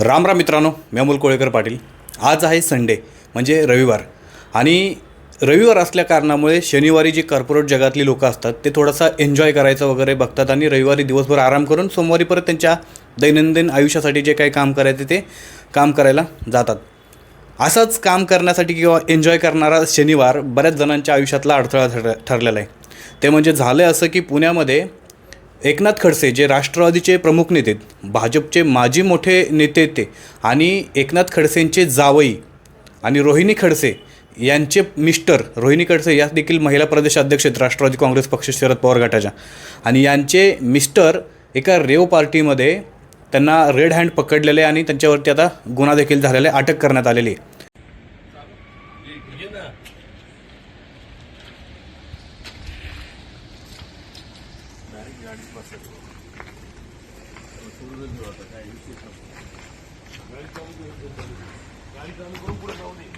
राम राम मित्रांनो मी अमोल कोळेकर पाटील. आज आहे संडे म्हणजे रविवार. आणि रविवार असल्या कारणामुळे शनिवारी जे कॉर्पोरेट जगातली लोकं असतात ते थोडासा एन्जॉय करायचं वगैरे बघतात आणि रविवारी दिवसभर आराम करून सोमवारी परत त्यांच्या दैनंदिन आयुष्यासाठी जे काही काम करायचे ते काम करायला जातात. असंच काम करण्यासाठी किंवा एन्जॉय करणारा शनिवार बऱ्याच जणांच्या आयुष्यातला अडथळा ठर ठरलेला आहे. ते म्हणजे झालं असं की पुण्यामध्ये एकनाथ खडसे जे राष्ट्रवादीचे प्रमुख नेते आहेत, भाजपचे माजी मोठे नेते ते आणि एकनाथ खडसेंचे जावई आणि रोहिणी खडसे यांचे मिस्टर रोहिणी खडसे या देखील महिला प्रदेश अध्यक्ष आहेत राष्ट्रवादी काँग्रेस पक्ष शरद पवार गटाच्या. आणि यांचे मिस्टर एका रेव पार्टीमध्ये त्यांना रेड हँड पकडलेले आणि त्यांच्यावरती आता गुन्हा देखील झालेला आहे अटक करण्यात आलेली आहे. गाडी चालू करून पुढे जाऊ नये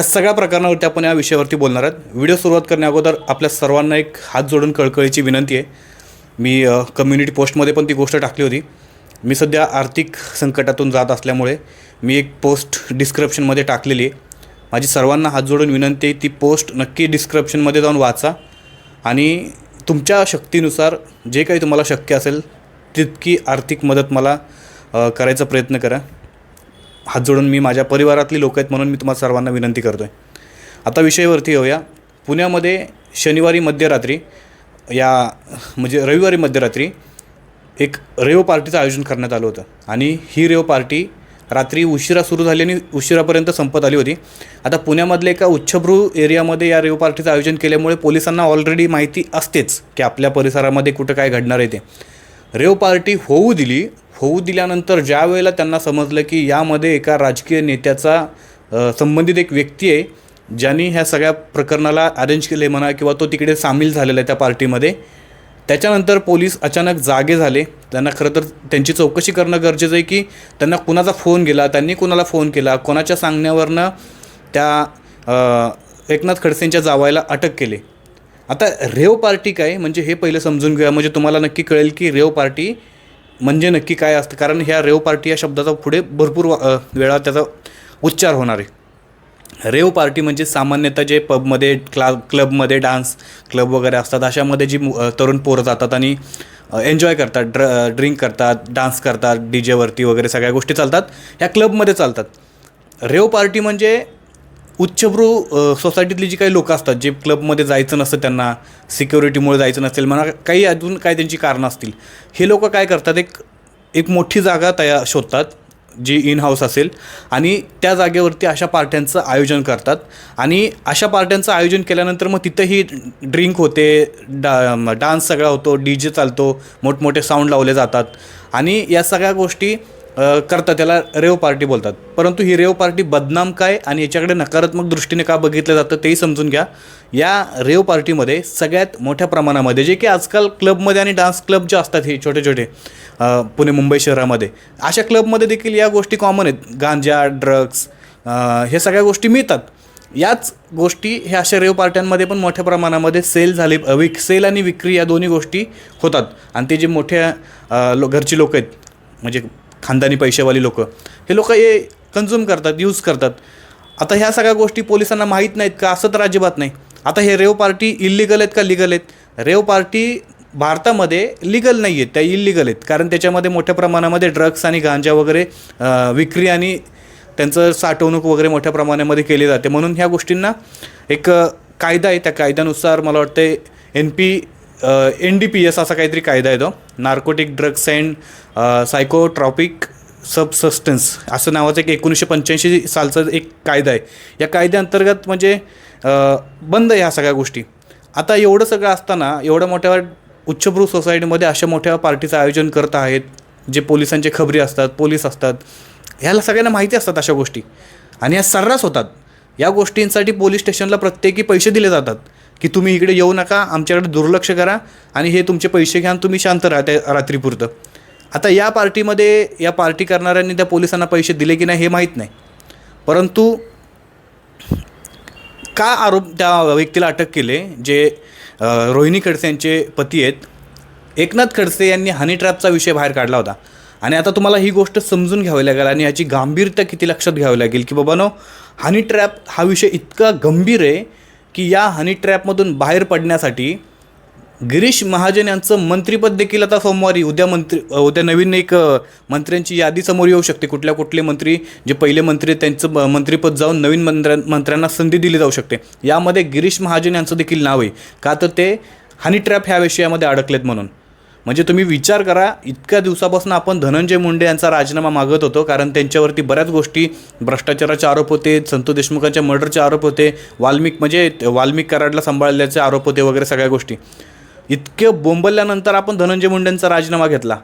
या सगळ्या प्रकरणावरती आपण या विषयावरती बोलणार आहोत. व्हिडिओ सुरुवात करण्या अगोदर आपल्या सर्वांना एक हात जोडून कळकळीची विनंती आहे. मी कम्युनिटी पोस्टमध्ये पण ती गोष्ट टाकली होती. मी सध्या आर्थिक संकटातून जात असल्यामुळे मी एक पोस्ट डिस्क्रिप्शनमध्ये टाकलेली आहे. माझी सर्वांना हात जोडून विनंती आहे ती पोस्ट नक्की डिस्क्रिप्शनमध्ये जाऊन वाचा आणि तुमच्या शक्तीनुसार जे काही तुम्हाला शक्य असेल तितकी आर्थिक मदत मला करायचा प्रयत्न करा. हात जोडून मी माझ्या परिवारातली लोक आहेत म्हणून मी तुम्हाला सर्वांना विनंती करतो आहे आता विषयावरती येऊया. पुण्यामध्ये शनिवारी मध्यरात्री या म्हणजे रविवारी मध्यरात्री एक रेव पार्टीचं आयोजन करण्यात आलं होतं. आणि ही रेव पार्टी रात्री उशिरा सुरू झाली आणि उशिरापर्यंत संपत आली होती. आता पुण्यामधल्या एका उच्चभ्रू एरियामध्ये या रेव पार्टीचं आयोजन केल्यामुळे पोलिसांना ऑलरेडी माहिती असतेच की आपल्या परिसरामध्ये कुठं काय घडणार आहे ते. रेव पार्टी होऊ दिली होऊ दिल्यानंतर ज्या वेळेला त्यांना समजलं की यामध्ये एका राजकीय नेत्याचा संबंधित एक व्यक्ती आहे ज्यांनी ह्या सगळ्या प्रकरणाला अरेंज केले म्हणा किंवा तो तिकडे सामील झालेला आहे त्या पार्टीमध्ये त्याच्यानंतर पोलीस अचानक जागे झाले. त्यांना खरं तर त्यांची चौकशी करणं गरजेचं आहे की त्यांना कुणाचा फोन गेला त्यांनी कुणाला फोन केला कोणाच्या सांगण्यावरनं त्या एकनाथ खडसेंच्या जावायला अटक केली. आता रेव पार्टी काय? म्हणजे हे पहिलं समजून घेऊया. म्हणजे तुम्हाला नक्की कळेल की रेव पार्टी म्हणजे नक्की काय असतं? कारण ह्या रेव पार्टी या शब्दाचा पुढे भरपूर वेळा त्याचा उच्चार होणार आहे. रेव पार्टी म्हणजे सामान्यतः जे पबमध्ये क्ला क्लबमध्ये डान्स क्लब वगैरे असतात अशामध्ये जी मु- तरुण पोरं जातात आणि एन्जॉय करतात ड्र ड्रिंक करतात डान्स करतात डी जेवरती वगैरे सगळ्या गोष्टी चालतात ह्या क्लबमध्ये चालतात. रेव पार्टी म्हणजे उच्चभ्रू सोसायटीतली जी काही लोकं असतात जे क्लबमध्ये जायचं नसतं त्यांना सिक्युरिटीमुळे जायचं नसेल म्हणा काही अजून काय त्यांची कारणं असतील हे लोक काय करतात एक एक मोठी जागा तयार शोधतात जी इन हाऊस असेल आणि त्या जागेवरती अशा पार्ट्यांचं आयोजन करतात आणि अशा पार्ट्यांचं आयोजन केल्यानंतर मग तिथंही ड्रिंक होते डा डान्स सगळा होतो डी जे चालतो मोठमोठे साऊंड लावले जातात आणि या सगळ्या गोष्टी करतात त्याला रेव पार्टी बोलतात. परंतु ही रेव पार्टी बदनाम काय आणि याच्याकडे नकारात्मक दृष्टीने का बघितलं जातं तेही समजून घ्या. या रेव पार्टीमध्ये सगळ्यात मोठ्या प्रमाणामध्ये जे की आजकाल क्लबमध्ये आणि डान्स क्लब जे असतात हे छोटे छोटे पुणे मुंबई शहरामध्ये अशा क्लबमध्ये देखील या गोष्टी कॉमन आहेत. गांजा ड्रग्स हे सगळ्या गोष्टी मिळतात. याच गोष्टी ह्या अशा रेव पार्ट्यांमध्ये पण मोठ्या प्रमाणामध्ये सेल झाले विक सेल आणि विक्री या दोन्ही गोष्टी होतात. आणि ते जे मोठ्या लो घरची लोक आहेत म्हणजे खानदानी पैसेवाली लोक. हे लोक हे कन्झ्युम करतात यूज करतात. आता ह्या सगळ्या गोष्टी पोलिसांना माहीत नाहीत का? असं तर अजिबात नाही. आता हे रेव पार्टी इलिगल आहेत का लिगल आहेत? रेव पार्टी भारतामध्ये लिगल नाही आहेत त्या इलिगल आहेत. कारण त्याच्यामध्ये मोठ्या प्रमाणामध्ये ड्रग्स आणि गांजा वगैरे विक्री आणि त्यांचं साठवणूक वगैरे मोठ्या प्रमाणामध्ये केली जाते. म्हणून ह्या गोष्टींना एक कायदा आहे. त्या कायद्यानुसार मला वाटते N P N D P S असा काहीतरी कायदा आहे तो. Narcotic drugs and psychotropic substance असं नावाचं एक एकोणीसशे पंच्याऐंशी सालचा एक कायदा आहे. या कायद्याअंतर्गत म्हणजे बंद आहे ह्या सगळ्या गोष्टी. आता एवढं सगळं असताना एवढ्या मोठ्या उच्चभ्रू सोसायटीमध्ये अशा मोठ्या पार्टीचं आयोजन करत आहेत जे पोलिसांचे खबरी असतात पोलीस असतात ह्याला सगळ्यांना माहिती असतात अशा गोष्टी. आणि या सर्रास होतात. या गोष्टींसाठी पोलीस स्टेशनला प्रत्येकी पैसे दिले जातात. की तुम्ही इकडे येऊ नका आमच्याकडे दुर्लक्ष करा आणि हे तुमचे पैसे घ्या आणि तुम्ही शांत राहा त्या रात्रीपुरतं. आता या पार्टीमध्ये या पार्टी करणाऱ्यांनी त्या पोलिसांना पैसे दिले की नाही हे माहीत नाही. परंतु का आरोप त्या व्यक्तीला अटक केले जे रोहिणी खडसे यांचे पती आहेत? एकनाथ खडसे यांनी हनी ट्रॅपचा विषय बाहेर काढला होता. आणि आता तुम्हाला ही गोष्ट समजून घ्यावी लागेल आणि याची गांभीरता किती लक्षात घ्यावी लागेल की बाबानो हनी ट्रॅप हा विषय इतका गंभीर आहे की या हनी ट्रॅपमधून बाहेर पडण्यासाठी गिरीश महाजन यांचं मंत्रिपद देखील आता सोमवारी उद्या मंत्री उद्या नवीन एक मंत्र्यांची यादी समोर येऊ शकते. कुठल्या कुठले मंत्री जे पहिले मंत्री त्यांचं ब- मंत्रिपद जाऊन नवीन मंत्र्या मंत्र्यांना संधी दिली जाऊ शकते. यामध्ये गिरीश महाजन यांचं देखील नाव आहे. का तर ते हनी ट्रॅप ह्या विषयामध्ये अडकलेत म्हणून. म्हणजे तुम्ही विचार करा इतक्या दिवसापासून आपण धनंजय मुंडे यांचा राजीनामा मागत होतो कारण त्यांच्यावरती बऱ्याच गोष्टी भ्रष्टाचाराचे आरोप होते संतोष देशमुखांच्या मर्डरचे आरोप होते वाल्मिक म्हणजे वाल्मिक कराडला सांभाळल्याचे आरोप होते वगैरे सगळ्या गोष्टी. इतके बोंबलल्यानंतर आपण धनंजय मुंडेंचा राजीनामा घेतला.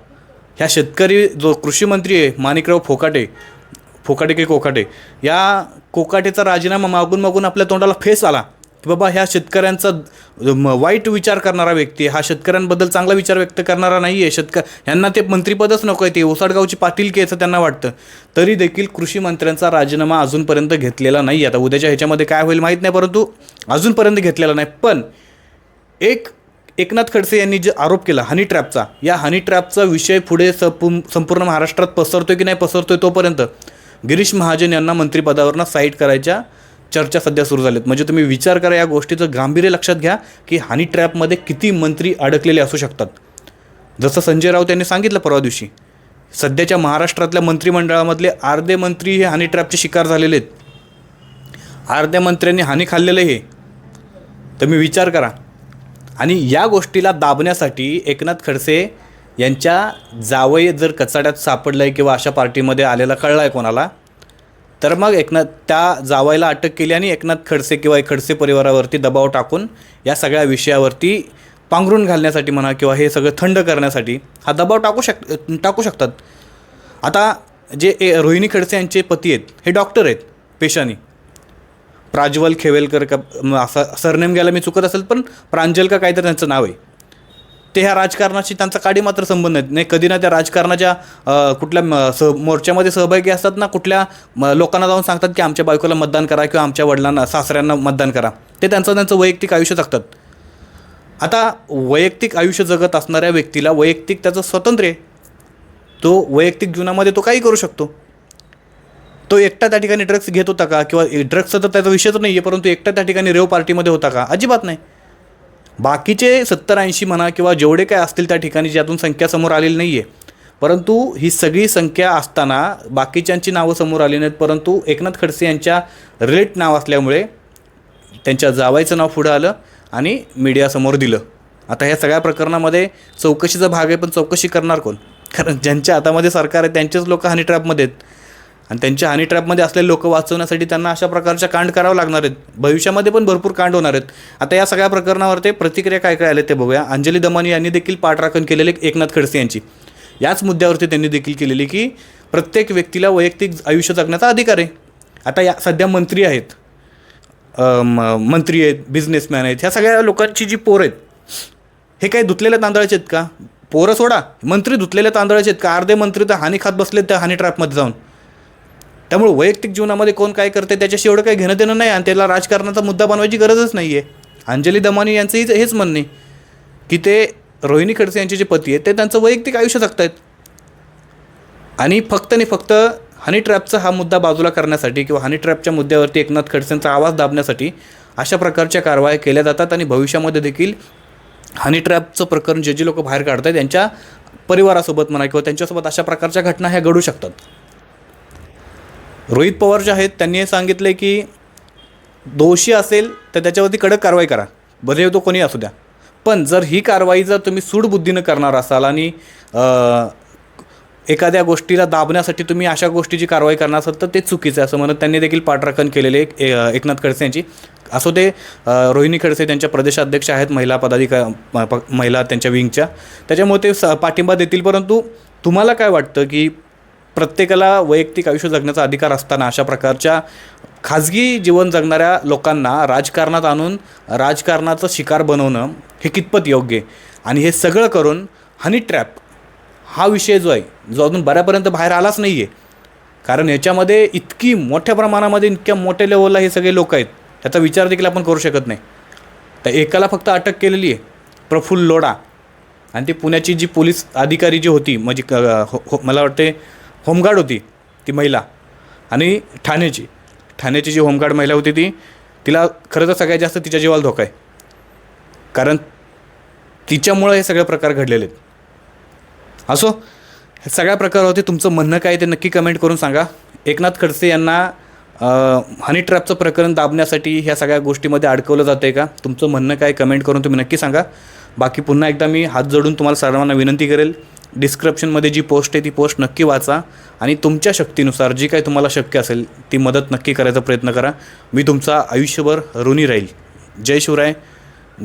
ह्या शेतकरी जो कृषी मंत्री आहे माणिकराव फोकाटे फोकाटे की कोकाटे या कोकाटेचा राजीनामा मागून मागून आपल्या तोंडाला फेस आला. की बाबा ह्या शेतकऱ्यांचा म- वाईट विचार करणारा व्यक्ती हा शेतकऱ्यांबद्दल चांगला विचार व्यक्त करणारा नाही आहे. शेतक ह्यांना ते मंत्रिपदच नको आहे. ते ओसाडगावची पाटील असं त्यांना वाटतं. तरी देखील कृषी मंत्र्यांचा राजीनामा अजूनपर्यंत घेतलेला नाही आता उद्याच्या ह्याच्यामध्ये काय होईल माहीत नाही परंतु अजूनपर्यंत घेतलेला नाही. पण एक एकनाथ खडसे यांनी जे आरोप केला हनी ट्रॅपचा या हनी ट्रॅपचा विषय पुढे सपू संपूर्ण महाराष्ट्रात पसरतोय की नाही पसरतोय तोपर्यंत गिरीश महाजन यांना मंत्रिपदावरनं साईट करायच्या चर्चा सध्या सुरू झाल्यात म्हणजे तुम्ही विचार करा या गोष्टीचं गांभीर्य लक्षात घ्या की हानी ट्रॅपमध्ये किती मंत्री अडकलेले असू शकतात. जसं संजय राऊत यांनी सांगितलं परवा दिवशी सध्याच्या महाराष्ट्रातल्या मंत्रिमंडळामधले अर्धे मंत्री हे हानी ट्रॅपचे शिकार झालेले आहेत. अर्ध्या मंत्र्यांनी हानी खाल्लेलं हे. तुम्ही विचार करा. आणि या गोष्टीला दाबण्यासाठी एकनाथ खडसे यांच्या जावये जर कचाड्यात सापडलं आहे किंवा अशा पार्टीमध्ये आलेला कळला आहे कोणाला तर मग एकनाथ त्या जावायला अटक केली आणि एकनाथ खडसे किंवा खडसे परिवारावरती दबाव टाकून या सगळ्या विषयावरती पांघरून घालण्यासाठी म्हणा किंवा हे सगळं थंड करण्यासाठी हा दबाव टाकू शक टाकू शकतात. आता जे ए रोहिणी खडसे यांचे पती आहेत हे डॉक्टर आहेत पेशाने. प्राज्वल खेवेलकर का म असा सरनेम घ्यायला मी चुकत असेल पण प्रांजल का काहीतरी त्यांचं नाव आहे. ते ह्या राजकारणाशी त्यांचा काडी मात्र संबंध नाही नाही कधी ना त्या राजकारणाच्या कुठल्या म- सह मोर्चामध्ये सहभागी असतात ना कुठल्या म- लोकांना जाऊन सांगतात की आमच्या बायकोला मतदान करा किंवा आमच्या वडिलांना सासऱ्यांना मतदान करा. ते त्यांचं त्यांचं वैयक्तिक आयुष्य जगतात. आता वैयक्तिक आयुष्य जगत असणाऱ्या व्यक्तीला वैयक्तिक त्याचं स्वातंत्र्य आहे. तो वैयक्तिक जीवनामध्ये तो काही करू शकतो. तो एकटा त्या ठिकाणी ड्रग्स घेत होता का? किंवा ड्रग्सचा तर त्याचा विषयच नाही आहे परंतु एकटा त्या ठिकाणी रेव पार्टीमध्ये होता का? अजिबात नाही. बाकीचे सत्तर ऐंशी म्हणा किंवा जेवढे काय असतील त्या ठिकाणी ज्यातून संख्या समोर आलेली नाही आहे परंतु ही सगळी संख्या असताना बाकीच्यांची नावं समोर आली नाहीत परंतु एकनाथ खडसे यांच्या रिलेट नाव असल्यामुळे त्यांच्या जावायचं नाव पुढं आलं आणि मीडियासमोर दिलं. आता ह्या सगळ्या प्रकरणामध्ये चौकशीचा भाग आहे पण चौकशी करणार कोण? कारण ज्यांच्या हातामध्ये सरकार आहे त्यांचेच लोक हनी ट्रॅपमध्ये आहेत. आणि त्यांच्या हनी ट्रॅपमध्ये असलेले लोक वाचवण्यासाठी त्यांना अशा प्रकारच्या कांड करावं लागणार आहेत. भविष्यामध्ये पण भरपूर कांड होणार आहेत. आता या सगळ्या प्रकरणावर ते प्रतिक्रिया काय काय आले ते बघूया. अंजली दमानी यांनी देखील पाठराखण केलेले एकनाथ खडसे यांची. याच मुद्द्यावरती त्यांनी देखील केलेली की प्रत्येक व्यक्तीला वैयक्तिक आयुष्य जगण्याचा अधिकार आहे. आता या सध्या मंत्री आहेत. म- मंत्री आहेत बिझनेसमॅन आहेत. ह्या सगळ्या लोकांची जी पोरं आहेत हे काही धुतलेल्या तांदळाचे आहेत का? पोरं सोडा. मंत्री धुतलेल्या तांदळाचे आहेत का? अर्धे मंत्री तर हानी खात बसलेत त्या हानी ट्रॅपमध्ये जाऊन. त्यामुळे वैयक्तिक जीवनामध्ये कोण काय करते त्याच्याशी एवढं काही घेणं देणं नाही आणि त्याला राजकारणाचा मुद्दा बनवायची गरजच नाही आहे अंजली दमानी यांचंही हेच म्हणणे की ते रोहिणी खडसे यांचे जे पती आहेत ते त्यांचं वैयक्तिक आयुष्य जगतायत. आणि फक्त आणि फक्त हनी ट्रॅपचा हा मुद्दा बाजूला करण्यासाठी किंवा हनी ट्रॅपच्या मुद्द्यावरती एकनाथ खडसेंचा आवाज दाबण्यासाठी अशा प्रकारच्या कारवाया केल्या जातात आणि भविष्यामध्ये देखील हनी ट्रॅपचं प्रकरण जे जे लोक बाहेर काढतात त्यांच्या परिवारासोबत म्हणा किंवा त्यांच्यासोबत अशा प्रकारच्या घटना ह्या घडू शकतात. रोहित पवार जे आहेत त्यांनी हे सांगितले की दोषी असेल तर त्याच्यावरती कडक कारवाई करा. भले तो कोणी असू द्या. पण जर ही कारवाई जर तुम्ही सूडबुद्धीनं करणार असाल आणि एखाद्या गोष्टीला दाबण्यासाठी तुम्ही अशा गोष्टीची कारवाई करणार असाल तर ते चुकीचं आहे असं म्हणत त्यांनी देखील पाठराखण केलेले एक एकनाथ खडसे यांची. असो ते रोहिणी खडसे त्यांच्या प्रदेशाध्यक्ष आहेत महिला पदाधिका म- प- महिला त्यांच्या विंगच्या. त्याच्यामुळे ते स पाठिंबा देतील परंतु तुम्हाला काय वाटतं की प्रत्येकाला वैयक्तिक आयुष्य जगण्याचा अधिकार असताना अशा प्रकारच्या खाजगी जीवन जगणाऱ्या लोकांना राजकारणात आणून राजकारणाचं शिकार बनवणं हे कितपत योग्य? आहे आणि हे सगळं करून हनी ट्रॅप हा विषय जो आहे जो अजून बऱ्यापर्यंत बाहेर आलाच नाही आहे कारण याच्यामध्ये इतकी मोठ्या प्रमाणामध्ये इतक्या मोठ्या लेवलला हे सगळे लोक आहेत ह्याचा विचार देखील आपण करू शकत नाही. तर एकाला फक्त अटक केलेली आहे प्रफुल्ल लोढा. आणि ती पुण्याची जी पोलीस अधिकारी जी होती म्हणजे क- हो हो- मला वाटते होमगार्ड होती ती महिला आणि ठाण्याची. ठाण्याची जी होमगार्ड महिला होती ती तिला खरं तर सगळ्यात जास्त तिच्या जीवाला धोका आहे. कारण तिच्यामुळं हे सगळे प्रकार घडलेले आहेत. असो हे सगळ्या प्रकारावरती तुमचं म्हणणं काय ते नक्की कमेंट करून सांगा. एकनाथ खडसे यांना हनी ट्रॅपचं प्रकरण दाबण्यासाठी ह्या सगळ्या गोष्टीमध्ये अडकवलं जातं आहे का? तुमचं म्हणणं काय कमेंट करून तुम्ही नक्की सांगा. बाकी पुन्हा एकदा मी हात जोडून तुम्हाला सर्वांना विनंती करेल. डिस्क्रिप्शनमध्ये जी पोस्ट आहे ती पोस्ट नक्की वाचा आणि तुमच्या शक्तीनुसार जी काही तुम्हाला शक्य असेल ती मदत नक्की करायचा प्रयत्न करा. मी तुमचा आयुष्यभर ऋणी राहील. जय शिवराय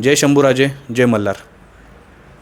जय शंभूराजे जय मल्हार.